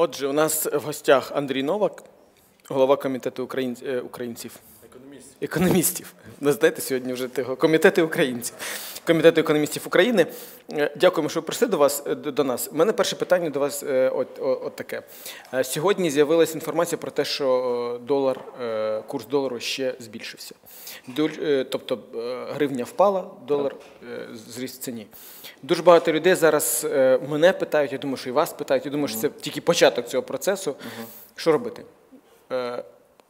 Отже, у нас в гостях Андрій Новак, голова комітету е, українців. Економістів. Економістів. Ви знаєте, сьогодні вже того комітету українців. Комітету економістів України. Е, Дякуємо, що ви прийшли до вас е, до нас. У мене перше питання до вас е, от, от, от таке. Сьогодні з'явилася інформація про те, що долар, курс долару ще збільшився. Тобто гривня впала, долар зріс в ціні. Дуже багато людей зараз мене питають, я думаю, що і вас питають. Я думаю, що це тільки початок цього процесу. Що робити?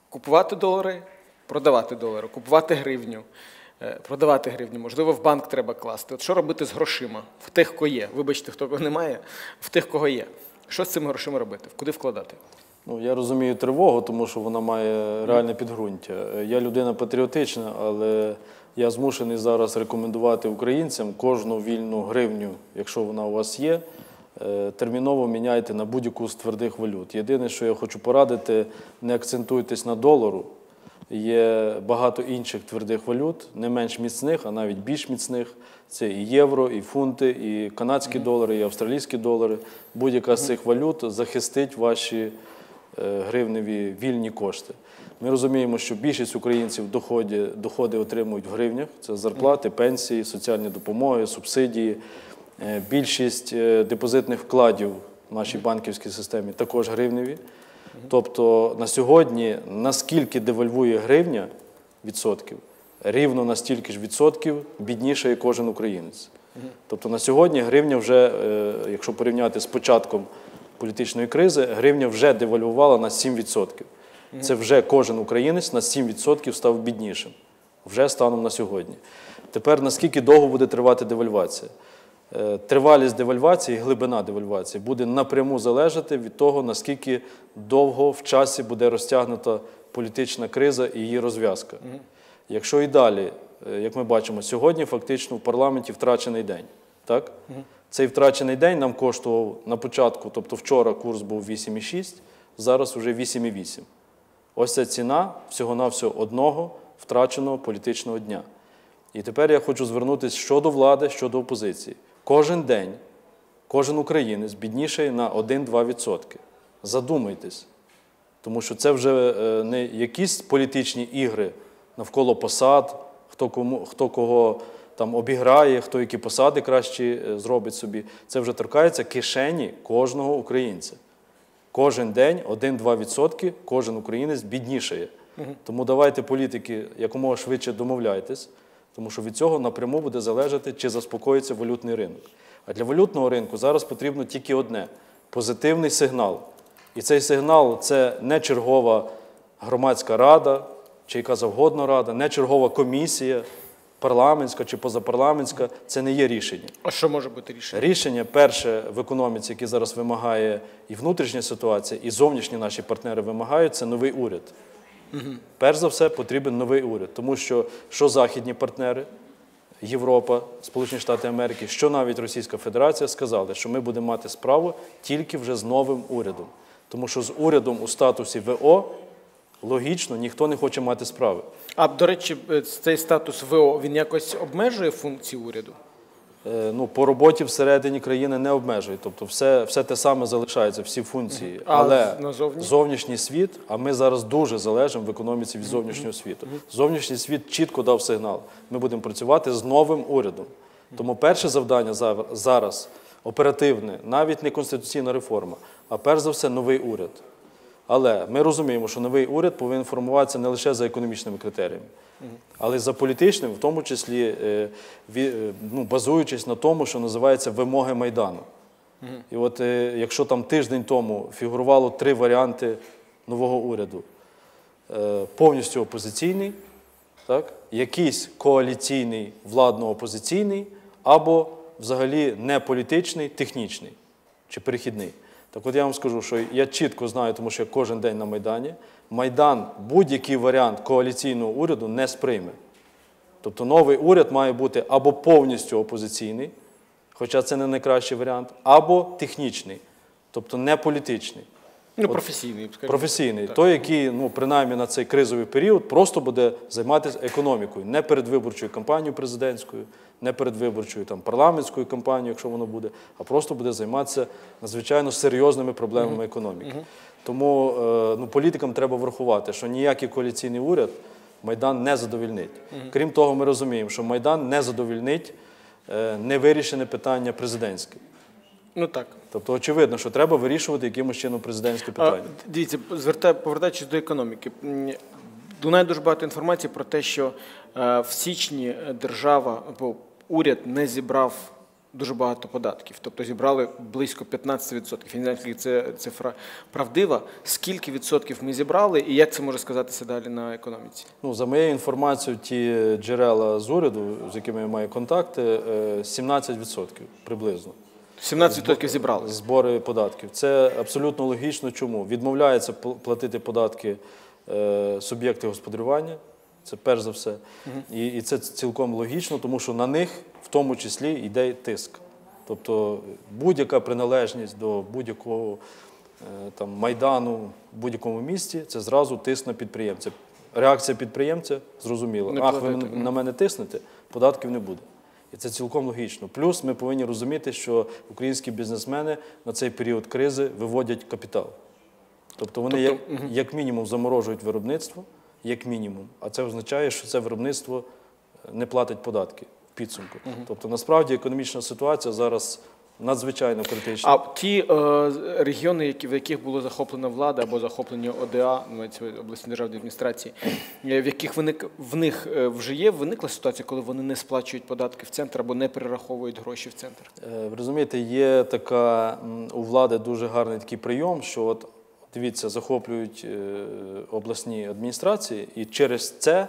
Купувати долари, продавати долари, купувати гривню, продавати гривню. Можливо, в банк треба класти. От що робити з грошима? В тих, кого є. Вибачте, хто кого немає, в тих, кого є. Що з цими грошима робити? Куди вкладати? Ну, я розумію тривогу, тому що вона має реальне підґрунтя. Е, Я людина патріотична, але я змушений зараз рекомендувати українцям кожну вільну гривню, якщо вона у вас є, е, терміново міняйте на будь-яку з твердих валют. Єдине, що я хочу порадити, не акцентуйтесь на долару. Є багато інших твердих валют, не менш міцних, а навіть більш міцних. Це і євро, і фунти, і канадські долари, і австралійські долари. Будь-яка з цих валют захистить ваші е, гривневі вільні кошти. Ми розуміємо, що більшість українців доходи, доходи отримують в гривнях. Це зарплати, пенсії, соціальні допомоги, субсидії. Е, Більшість е, депозитних вкладів в нашій банківській системі також гривневі. Тобто на сьогодні наскільки девальвує гривня відсотків, рівно на стільки ж відсотків біднішає кожен українець. Тобто на сьогодні гривня вже, е, якщо порівняти з початком політичної кризи, гривня вже девальвувала на 7%. Це вже кожен українець на 7% став біднішим. Вже станом на сьогодні. Тепер наскільки довго буде тривати девальвація? Е, Тривалість девальвації, глибина девальвації буде напряму залежати від того, наскільки довго в часі буде розтягнута політична криза і її розв'язка. Якщо і далі, е, як ми бачимо, сьогодні фактично в парламенті втрачений день. Так? Цей втрачений день нам коштував на початку, тобто вчора курс був 8,6, зараз вже 8,8. Ось ця ціна всього-навсього одного втраченого політичного дня. І тепер я хочу звернутися щодо влади, щодо опозиції. Кожен день, кожен українець біднішає на 1-2%. Задумайтесь. Тому що це вже е, не якісь політичні ігри навколо посад, хто, кому, хто кого там обіграє, хто які посади краще зробить собі. Це вже торкається кишені кожного українця. Кожен день 1-2% кожен українець біднішає. Тому давайте, політики, якомога швидше домовляйтесь, тому що від цього напряму буде залежати, чи заспокоїться валютний ринок. А для валютного ринку зараз потрібно тільки одне позитивний сигнал. І цей сигнал це не чергова громадська рада, чи яка завгодно рада, не чергова комісія, парламентська чи позапарламентська. Це не є рішення. А що може бути рішення? Рішення перше в економіці, яке зараз вимагає і внутрішня ситуація, і зовнішні наші партнери вимагають, це новий уряд. Перш за все, потрібен новий уряд, тому що що західні партнери, Європа, Сполучені Штати Америки, що навіть Російська Федерація сказали, що ми будемо мати справу тільки вже з новим урядом. Тому що з урядом у статусі ВО логічно ніхто не хоче мати справи. А до речі, е, цей статус ВО він якось обмежує функції уряду? Е, Ну, по роботі всередині країни не обмежує. Тобто все, все те саме залишається, всі функції. Але назовні? зовнішній світ, а ми зараз дуже залежимо в економіці від зовнішнього світу. Зовнішній світ чітко дав сигнал. Ми будемо працювати з новим урядом. Тому перше завдання зараз оперативне, навіть не конституційна реформа, а перш за все новий уряд. Але ми розуміємо, що новий уряд повинен формуватися не лише за економічними критеріями, але й за політичними, в тому числі е, е, ну, базуючись на тому, що називається вимоги Майдану. І от е, якщо там тиждень тому фігурувало три варіанти нового уряду: повністю опозиційний, так? якийсь коаліційний, владно-опозиційний, або взагалі не політичний, технічний чи перехідний. Так от я вам скажу, що я чітко знаю, тому що я кожен день на Майдані, Майдан будь-який варіант коаліційного уряду не сприйме. Тобто новий уряд має бути або повністю опозиційний, хоча це не найкращий варіант, або технічний, тобто не політичний. Ну, професійний. Професійний, той, який ну принаймні на цей кризовий період просто буде займатися економікою, не передвиборчою кампанією президентською, не передвиборчою там парламентською кампанією, якщо воно буде, а просто буде займатися надзвичайно серйозними проблемами економіки. Тому е, ну, політикам треба врахувати, що ніякий коаліційний уряд Майдан не задовільнить. Крім того, ми розуміємо, що Майдан не задовільнить е, невирішене питання президентське. Ну так. Тобто, очевидно, що треба вирішувати якимось чином президентське А, питання. Дивіться, звертаю, повертаючись до економіки. Лунає дуже багато інформації про те, що е, в січні держава або уряд не зібрав дуже багато податків. Тобто зібрали близько 15%. Я не знаю, скільки це цифра правдива. Скільки відсотків ми зібрали і як це може сказатися далі на економіці? Ну, за моєю інформацією, ті джерела з уряду, з якими я маю контакти, е, 17% приблизно. 17% зібрали. Збори податків. Це абсолютно логічно. Чому? Відмовляються платити податки е, суб'єкти господарювання. Це перш за все. І, і це цілком логічно, тому що на них в тому числі йде тиск. Тобто будь-яка приналежність до будь-якого е, там, майдану в будь-якому місті це зразу тиск на підприємця. Реакція підприємця зрозуміла. Не Ах, ви на мене тиснете, податків не буде. І це цілком логічно. Плюс ми повинні розуміти, що українські бізнесмени на цей період кризи виводять капітал. Тобто вони як, як мінімум заморожують виробництво, як мінімум. А це означає, що це виробництво е, не платить податки в підсумку. Тобто, насправді економічна ситуація зараз надзвичайно критична. А ті е, регіони, які, в яких було захоплена влада або захоплені ОДА, обласні державні адміністрації, е, в яких виник в них е, вже є виникла ситуація, коли вони не сплачують податки в центр або не перераховують гроші в центр. Е, Ви розумієте, є така у влади дуже гарний такий прийом, що от дивіться, захоплюють е, обласні адміністрації, і через це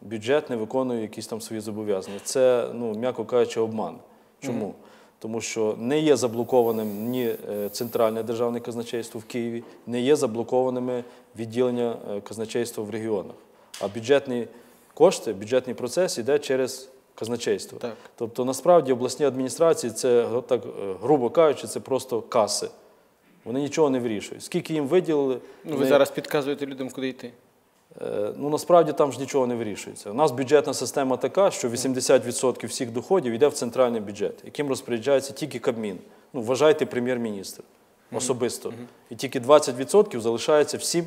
бюджет не виконує якісь там свої зобов'язання. Це, ну, м'яко кажучи, обман. Чому? Тому що не є заблокованим ні е, центральне державне казначейство в Києві, не є заблокованими відділення е, казначейства в регіонах. А бюджетні кошти, бюджетний процес йде через казначейство. Так. Тобто, насправді, обласні адміністрації, це так, грубо кажучи, це просто каси. Вони нічого не вирішують. Скільки їм виділили, Ну, ви зараз підказуєте людям, куди йти. Е, Ну, насправді там ж нічого не вирішується. У нас бюджетна система така, що 80% всіх доходів йде в центральний бюджет, яким розпоряджається тільки Кабмін. Ну, вважайте прем'єр-міністр особисто. І тільки 20% залишається всім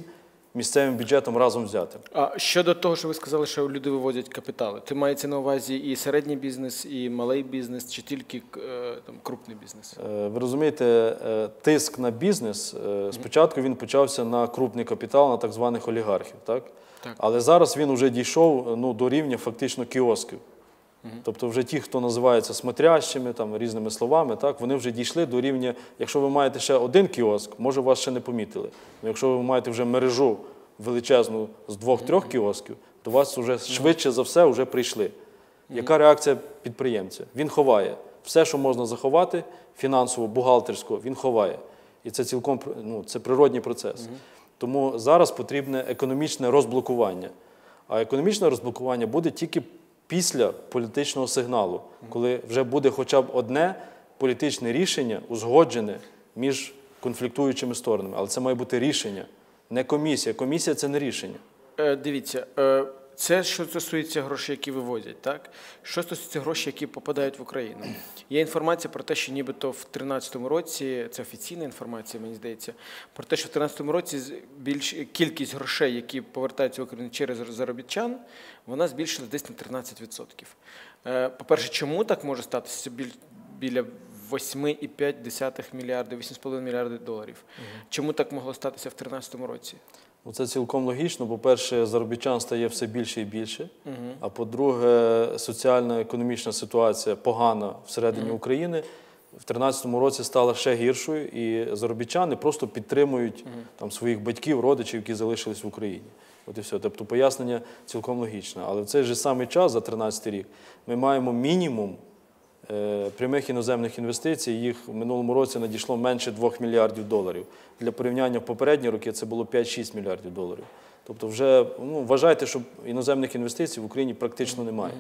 місцевим бюджетом разом взятим. А щодо того, що ви сказали, що люди виводять капітали, це мається на увазі і середній бізнес, і малий бізнес, чи тільки е, там крупний бізнес? Е, Ви розумієте, е, тиск на бізнес спочатку він почався на крупний капітал, на так званих олігархів, так? Так. Але зараз він вже дійшов ну, до рівня фактично кіосків. Тобто, вже ті, хто називаються смотрящими, там різними словами, так вони вже дійшли до рівня. Якщо ви маєте ще один кіоск, може вас ще не помітили. Ну, якщо ви маєте вже мережу величезну з двох-трьох кіосків, то вас вже швидше за все вже прийшли. Яка реакція підприємця? Він ховає все, що можна заховати, фінансово, бухгалтерсько, він ховає. І це цілком ну, це природній процес. Тому зараз потрібне економічне розблокування. А економічне розблокування буде тільки після політичного сигналу, коли вже буде хоча б одне політичне рішення узгоджене між конфліктуючими сторонами. Але це має бути рішення, не комісія. Комісія це не рішення. Е, дивіться, е, це що стосується грошей, які вивозять, так? Що стосується грошей, які попадають в Україну? Є інформація про те, що нібито в 2013 році, це офіційна інформація, мені здається, про те, що в 2013 році більш кількість грошей, які повертаються в Україну через заробітчан, вона збільшилась десь на 13%. Е, По-перше, чому так може статися біля 8,5 мільярдів, 8,5 мільярдів доларів? Чому так могло статися в 2013 році? Ну, Це цілком логічно. По-перше, заробітчан стає все більше і більше. А по-друге, соціально-економічна ситуація погана всередині України. В 2013 році стала ще гіршою, і заробітчани просто підтримують там, своїх батьків, родичів, які залишились в Україні. От і все. Тобто пояснення цілком логічне. Але в цей же самий час, за 2013 рік, ми маємо мінімум прямих іноземних інвестицій. Їх в минулому році надійшло менше 2 мільярдів доларів. Для порівняння в попередні роки це було 5-6 мільярдів доларів. Тобто, вже ну, вважайте, що іноземних інвестицій в Україні практично немає.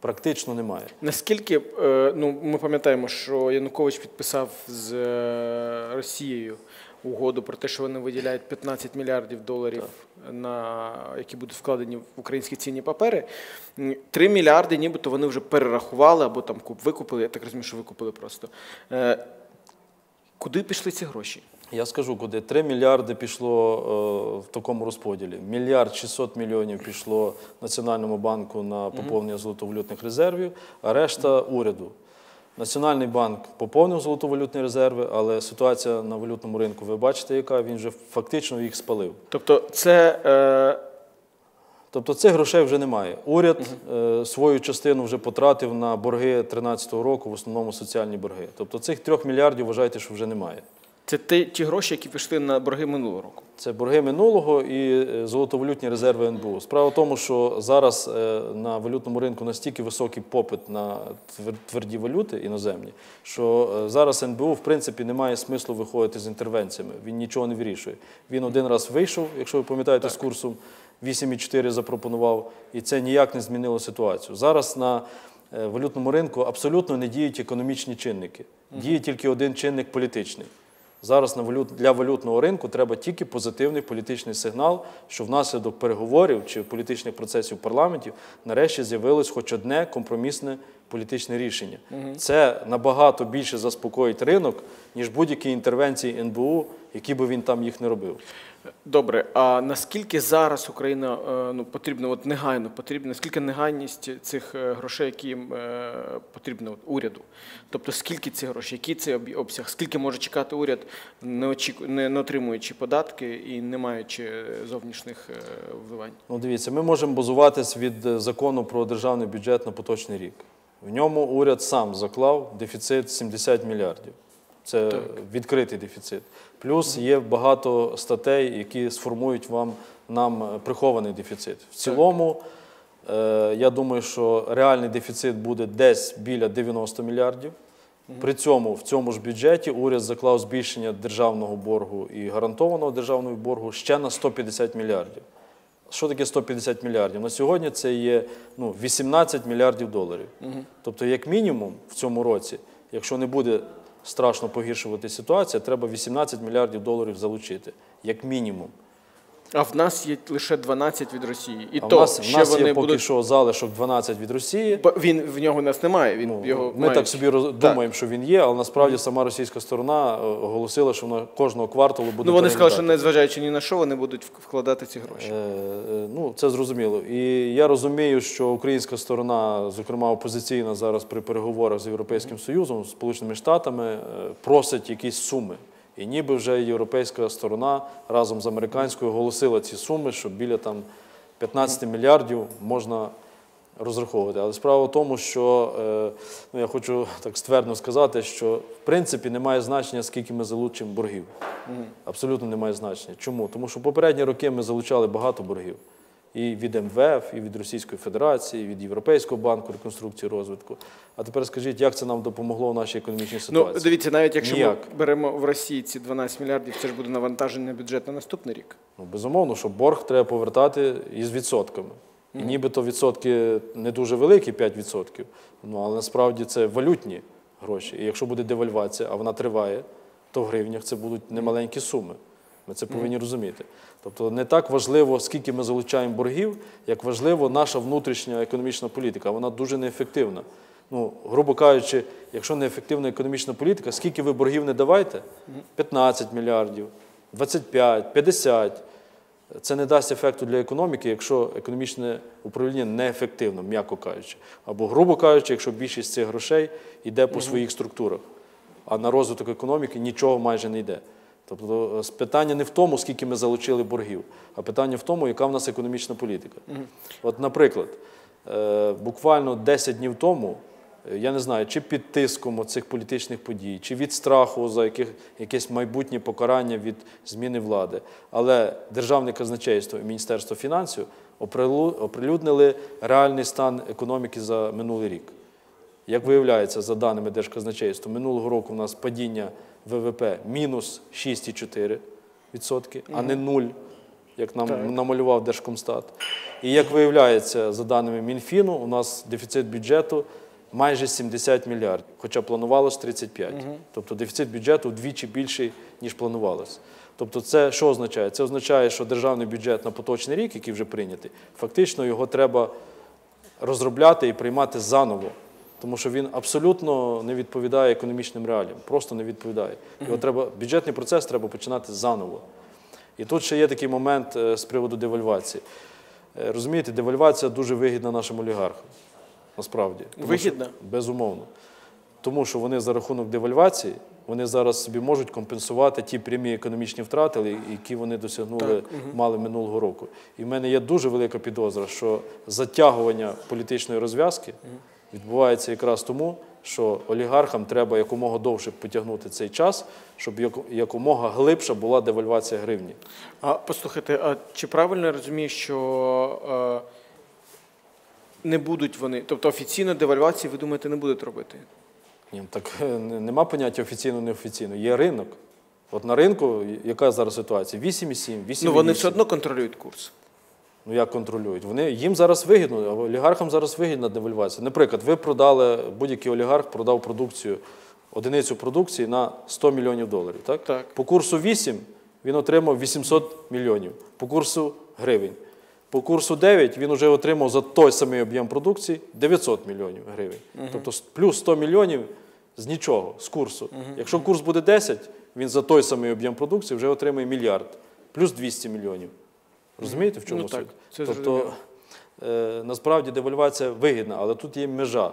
Практично немає. Наскільки е, ну ми пам'ятаємо, що Янукович підписав з е, Росією угоду про те, що вони виділяють 15 мільярдів доларів, на які будуть вкладені в українські цінні папери. 3 мільярди, нібито вони вже перерахували або там куп викупили. Я так розумію, що викупили просто. Е, Куди пішли ці гроші? Я скажу, куди 3 мільярди пішло е, в такому розподілі. Мільярд 600 мільйонів пішло Національному банку на поповнення золотовалютних резервів, а решта уряду. Національний банк поповнив золотовалютні резерви, але ситуація на валютному ринку, ви бачите, яка він вже фактично їх спалив. Тобто, це е, Тобто цих грошей вже немає. Уряд е, свою частину вже потратив на борги 2013 року, в основному соціальні борги. Тобто цих трьох мільярдів вважайте, що вже немає. Це ті, ті гроші, які пішли на борги минулого року. Це борги минулого і е, золотовалютні резерви НБУ. Справа в тому, що зараз е, на валютному ринку настільки високий попит на тверді валюти іноземні, що е, зараз НБУ в принципі не має смислу виходити з інтервенціями. Він нічого не вирішує. Він один раз вийшов, якщо ви пам'ятаєте, з курсом 8,4 запропонував, і це ніяк не змінило ситуацію. Зараз на валютному ринку абсолютно не діють економічні чинники. Діє тільки один чинник політичний. Зараз на валют, для валютного ринку треба тільки позитивний політичний сигнал, що внаслідок переговорів чи політичних процесів парламентів нарешті з'явилось хоч одне компромісне політичне рішення. Це набагато більше заспокоїть ринок, ніж будь-які інтервенції НБУ, які би він там їх не робив. Добре, а наскільки зараз Україна е, ну, потрібно, от негайно потрібно, наскільки негайність цих е, грошей, які їм е, потрібно от, уряду? Тобто скільки ці гроші, який це обсяг, скільки може чекати уряд, не, очіку, не, не отримуючи податки і не маючи зовнішніх вливань? Ну, дивіться, ми можемо базуватись від закону про державний бюджет на поточний рік. В ньому уряд сам заклав дефіцит 70 мільярдів. Це Так. відкритий дефіцит. Плюс є багато статей, які сформують вам нам е, прихований дефіцит. В цілому, е, я думаю, що реальний дефіцит буде десь біля 90 мільярдів. При цьому в цьому ж бюджеті уряд заклав збільшення державного боргу і гарантованого державного боргу ще на 150 мільярдів. Що таке 150 мільярдів? На сьогодні це є ну, 18 мільярдів доларів. Тобто, як мінімум, в цьому році, якщо не буде страшно погіршувати ситуація, треба 18 мільярдів доларів залучити. Як мінімум. А в нас є лише 12 від Росії. І А в то нас, в нас вони є поки будуть. що залишок 12 від Росії. Бо Він в нього нас немає. Він Ну, його ми мають. так собі роз- думаємо, що він є, але насправді сама російська сторона е, оголосила, що вона кожного кварталу буде. Ну вони сказали, що незважаючи ні на що, вони будуть вкладати ці гроші. Е, е, Ну, це зрозуміло. І я розумію, що українська сторона, зокрема опозиційна, зараз при переговорах з Європейським Союзом, Сполученими Штатами, е, просить якісь суми. І ніби вже європейська сторона разом з американською оголосила ці суми, що біля там 15 мільярдів можна розраховувати. Але справа в тому, що е, ну, я хочу так ствердно сказати, що в принципі немає значення, скільки ми залучимо боргів. Абсолютно немає значення. Чому? Тому що попередні роки ми залучали багато боргів. І від МВФ, і від Російської Федерації, і від Європейського банку реконструкції розвитку. А тепер скажіть, як це нам допомогло в нашій економічній ситуації? Ну, дивіться, навіть якщо Ніяк. ми беремо в Росії ці 12 мільярдів, це ж буде навантаження бюджет на наступний рік. Ну, безумовно, що борг треба повертати із відсотками. І нібито відсотки не дуже великі, 5%, ну, але насправді це валютні гроші. І якщо буде девальвація, а вона триває, то в гривнях це будуть немаленькі суми. Ми це повинні розуміти. Тобто не так важливо, скільки ми залучаємо боргів, як важливо наша внутрішня економічна політика. Вона дуже неефективна. Ну, грубо кажучи, якщо неефективна економічна політика, скільки ви боргів не давайте? 15 мільярдів, 25, 50. Це не дасть ефекту для економіки, якщо економічне управління неефективно, м'яко кажучи. Або, грубо кажучи, якщо більшість цих грошей йде по своїх структурах, а на розвиток економіки нічого майже не йде. Тобто е, питання не в тому, скільки ми залучили боргів, а питання в тому, яка в нас економічна політика. От, наприклад, е, буквально 10 днів тому, е, я не знаю, чи під тиском цих політичних подій, чи від страху за яких, якесь майбутнє покарання від зміни влади, але Державне казначейство і Міністерство фінансів оприлюднили реальний стан економіки за минулий рік. Як виявляється, за даними Держказначейства, минулого року у нас падіння ВВП мінус 6,4%, а не 0, як нам Так. намалював Держкомстат. І як виявляється, за даними Мінфіну, у нас дефіцит бюджету майже 70 мільярдів, хоча планувалось 35. Тобто дефіцит бюджету вдвічі більший, ніж планувалось. Тобто, це що означає? Це означає, що державний бюджет на поточний рік, який вже прийнятий, фактично його треба розробляти і приймати заново. Тому що він абсолютно не відповідає економічним реаліям, просто не відповідає. Його треба, бюджетний процес треба починати заново. І тут ще є такий момент е, з приводу девальвації. Е, Розумієте, девальвація дуже вигідна нашим олігархам. Насправді. Тому Вигідна? Що, безумовно. Тому що вони за рахунок девальвації вони зараз собі можуть компенсувати ті прямі економічні втрати, які вони досягнули мали минулого року. І в мене є дуже велика підозра, що затягування політичної розв'язки відбувається якраз тому, що олігархам треба якомога довше потягнути цей час, щоб якомога глибша була девальвація гривні. А послухайте, а чи правильно я розумію, що е, не будуть вони, тобто офіційно девальвації, ви думаєте, не будуть робити? Ні, так е, нема поняття офіційно неофіційно. Є ринок. От на ринку яка зараз ситуація? 8,7, 8,8. Ну вони все одно контролюють курс. Ну як контролюють? Вони їм зараз вигідно, а олігархам зараз вигідна девальвація. Наприклад, ви продали, будь-який олігарх продав продукцію, одиницю продукції на 100 мільйонів доларів. Так? Так. По курсу 8 він отримав 800 мільйонів. По курсу гривень. По курсу 9 він вже отримав за той самий об'єм продукції 900 мільйонів гривень. Тобто плюс 100 мільйонів з нічого, з курсу. Якщо курс буде 10, він за той самий об'єм продукції вже отримає мільярд, плюс 200 мільйонів. Розумієте, в чому Ну, так, суть? це тобто, е, насправді девальвація вигідна, але тут є межа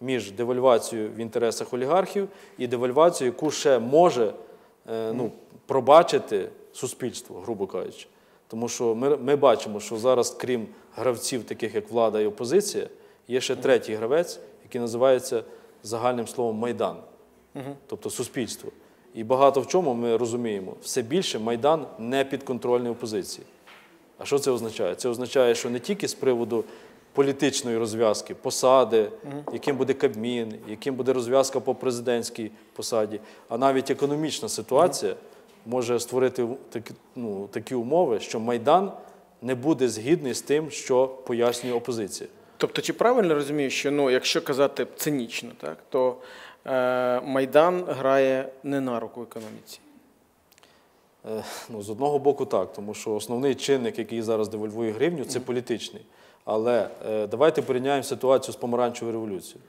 між девальвацією в інтересах олігархів і девальвацією, яку ще може е, ну, пробачити суспільство, грубо кажучи. Тому що ми, ми бачимо, що зараз, крім гравців, таких як влада і опозиція, є ще третій гравець, який називається загальним словом Майдан, тобто суспільство. І багато в чому ми розуміємо, все більше Майдан не підконтрольний опозиції. А що це означає? Це означає, що не тільки з приводу політичної розв'язки, посади, яким буде Кабмін, яким буде розв'язка по президентській посаді, а навіть економічна ситуація може створити такі, ну, такі умови, що Майдан не буде згідний з тим, що пояснює опозиція. Тобто, чи правильно розумію, що ну, якщо казати цинічно, так, то е, Майдан грає не на руку економіці? Е, Ну, з одного боку, так, тому що основний чинник, який зараз девальвує гривню, це політичний. Але е, давайте порівняємо ситуацію з помаранчевою революцією.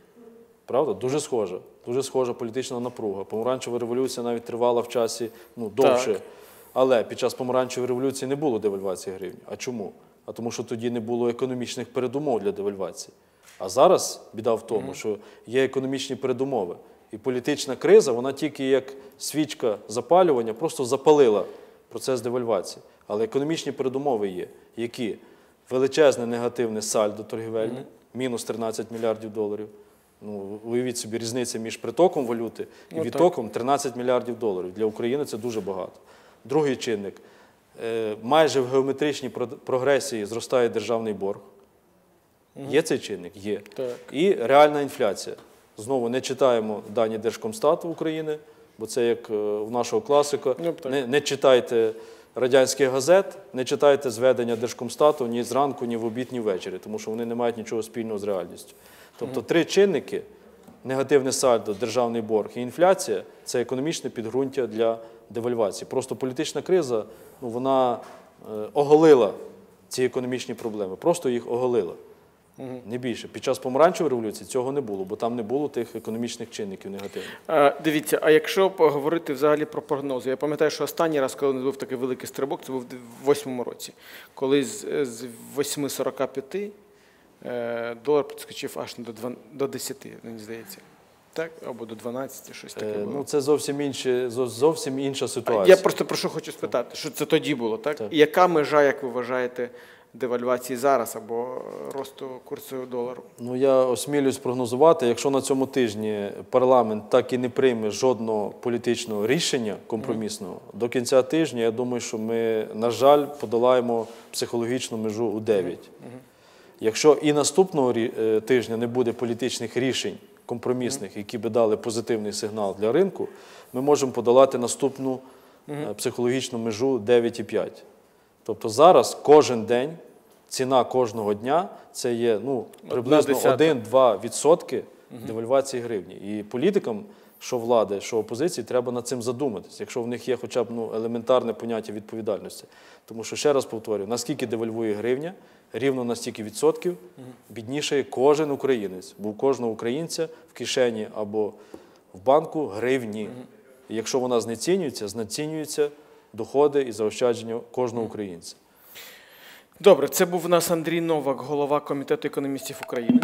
Правда? Дуже схожа. Дуже схожа політична напруга. Помаранчева революція навіть тривала в часі ну, довше. Так. Але під час помаранчевої революції не було девальвації гривні. А чому? А тому, що тоді не було економічних передумов для девальвації. А зараз біда в тому, що є економічні передумови. І політична криза, вона тільки як свічка запалювання, просто запалила процес девальвації. Але економічні передумови є, які величезне негативне сальдо торгівельне, мінус 13 мільярдів доларів. Ну, уявіть собі різниця між притоком валюти і Ну, відтоком 13 мільярдів доларів. Для України це дуже багато. Другий чинник. Е, Майже в геометричній прогресії зростає державний борг. Є цей чинник? Є. Так. І реальна інфляція. Знову не читаємо дані Держкомстату України, бо це як е, в нашого класика. Ну. Не, не читайте радянських газет, не читайте зведення Держкомстату ні зранку, ні в обід, ні ввечері, тому що вони не мають нічого спільного з реальністю. Тобто три чинники: негативне сальдо, державний борг і інфляція це економічне підґрунтя для девальвації. Просто політична криза ну, вона е, оголила ці економічні проблеми, просто їх оголила. Не більше. Під час помаранчевої революції цього не було, бо там не було тих економічних чинників негативних. Е, Дивіться, а якщо поговорити взагалі про прогнози, я пам'ятаю, що останній раз, коли нас був такий великий стрибок, це був в восьмому році, коли з, з 8,45 е, долар підскочив аж до, 2, до 10, мені здається. Так? Або до 12, щось таке Е, було. Ну, це зовсім, інші, зовсім інша ситуація. Я просто про що хочу спитати, що це тоді було, так? Так. І яка межа, як ви вважаєте, девальвації зараз або росту курсу долару? Ну, я осмілюсь прогнозувати, якщо на цьому тижні парламент так і не прийме жодного політичного рішення компромісного, до кінця тижня, я думаю, що ми, на жаль, подолаємо психологічну межу у 9. Якщо і наступного е, тижня не буде політичних рішень компромісних, які би дали позитивний сигнал для ринку, ми можемо подолати наступну е, психологічну межу 9,5. Тобто зараз кожен день, ціна кожного дня це є ну, приблизно 1-2 відсотки девальвації гривні. І політикам, що влади, що опозиції, треба над цим задуматися, якщо в них є хоча б ну, елементарне поняття відповідальності. Тому що ще раз повторюю, наскільки девальвує гривня, рівно на стільки відсотків біднішає кожен українець, бо у кожного українця в кишені або в банку гривні. І якщо вона знецінюється, знецінюються доходи і заощадження кожного українця. Добре, це був у нас Андрій Новак, голова комітету економістів України.